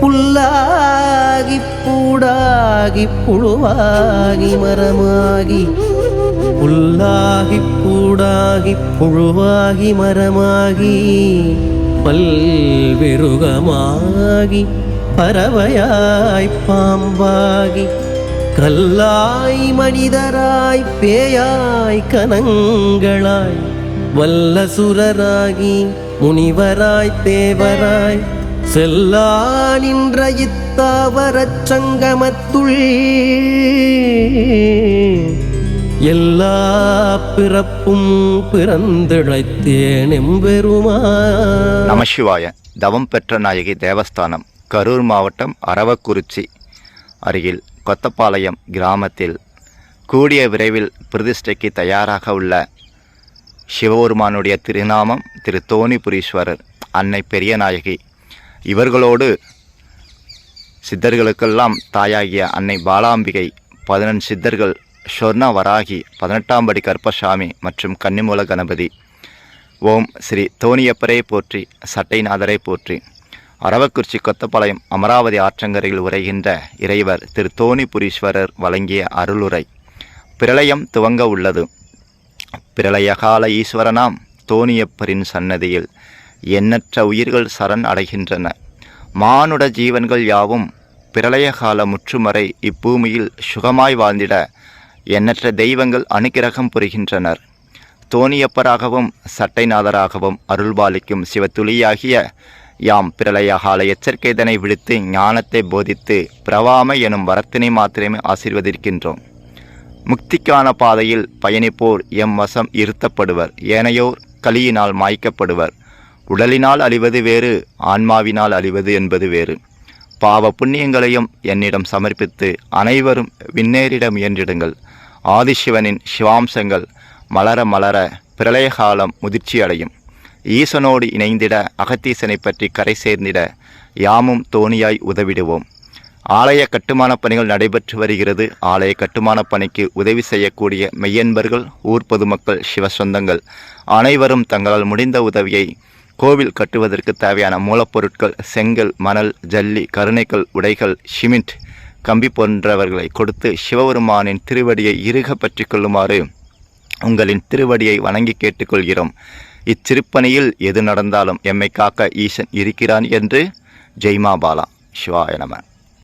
புல்லாகி பூடாகி புழுவாகி மரமாகி. புல்லாகி பூடாகி புழுவாகி மரமாகி. பல்விருகமாகி பறவையாய் பாம்பாகி. கல்லாய் மனிதராய் பேயாய் கனங்களாய். வல்லசுரராகி முனிவராய் தேவராய் செல்லா நின்ற இத்தாவரச் சங்கமத்துள். எல்லா பிறப்பும் பிறந்திழைத்தேன் எம்பெருமா நமசிவாய தவம் பெற்ற நாயகி தேவஸ்தானம் கரூர் மாவட்டம் அரவக்குறிச்சி அருகில் கொத்தப்பாளையம் கிராமத்தில் கூடிய விரைவில் பிரதிஷ்டைக்கு தயாராக உள்ள சிவபெருமானுடைய திருநாமம் திரு தோணிபுரீஸ்வரர் அன்னை பெரியநாயகி இவர்களோடு சித்தர்களுக்கெல்லாம் தாயாகிய அன்னை பாலாம்பிகை பதினெண் சித்தர்கள் சொர்ண வராகி பதினெட்டாம் படி கற்பசாமி மற்றும் கன்னிமூல கணபதி. ஓம் ஸ்ரீ தோணியப்பரே போற்றி சட்டைநாதரை போற்றி. அரவக்குறிச்சி கொத்தப்பாளையம் அமராவதி ஆற்றங்கரையில் உரைகின்ற இறைவர் திரு தோணிபுரீஸ்வரர் வழங்கிய அருளுரை. பிரளயம் துவங்க உள்ளது. பிரளயகால ஈஸ்வரனாம் தோணியப்பரின் சன்னதியில் எண்ணற்ற உயிர்கள் சரண் அடைகின்றன. மானுட ஜீவன்கள் யாவும் பிரளயகால முற்றுமறை இப்பூமியில் சுகமாய் வாழ்ந்திட எண்ணற்ற தெய்வங்கள் அனுக்கிரகம் புரிகின்றனர். தோணியப்பராகவும் சட்டைநாதராகவும் அருள்பாலிக்கும் சிவத்துளியாகிய யாம் பிரளயகால எச்சரிக்கைதனை விடுத்து ஞானத்தை போதித்து பிரவாமை எனும் வரத்தினை மாத்திரமே ஆசிர்வதிக்கின்றோம். முக்திக்கான பாதையில் பயணிப்போர் எம் வசம் இருத்தப்படுவர். ஏனையோர் கலியினால் மாய்க்கப்படுவர். உடலினால் அழிவது வேறு ஆன்மாவினால் அழிவது என்பது வேறு. பாவ புண்ணியங்களையும் என்னிடம் சமர்ப்பித்து அனைவரும் விண்ணேறிட முயன்றிடுங்கள் ஆதிசிவனின் சிவாம்சங்கள் மலர மலர பிரளயகாலம் முதிர்ச்சியடையும் ஈசனோடு இணைந்திட அகத்தீசனை பற்றி கரை சேர்ந்திட யாமும் தோணியாய் உதவிடுவோம். ஆலய கட்டுமானப் பணிகள் நடைபெற்று வருகிறது. ஆலய கட்டுமானப் பணிக்கு உதவி செய்யக்கூடிய மெய்யன்பர்கள் ஊர் பொதுமக்கள் சிவ சொந்தங்கள் அனைவரும் தங்களால் முடிந்த உதவியை கோவில் கட்டுவதற்கு தேவையான மூலப்பொருட்கள் செங்கல் மணல் ஜல்லி கருணைக்கல் உடைகள் சிமெண்ட் கம்பி போன்றவர்களை கொடுத்து சிவபெருமானின் திருவடியை இறுக பற்றி கொள்ளுமாறு உங்களின் திருவடியை வணங்கி கேட்டுக்கொள்கிறோம். இச்சிற்பணியில் எது நடந்தாலும் எம்மை காக்க ஈசன் இருக்கிறான் என்று ஜெய்மா பாலா சிவாய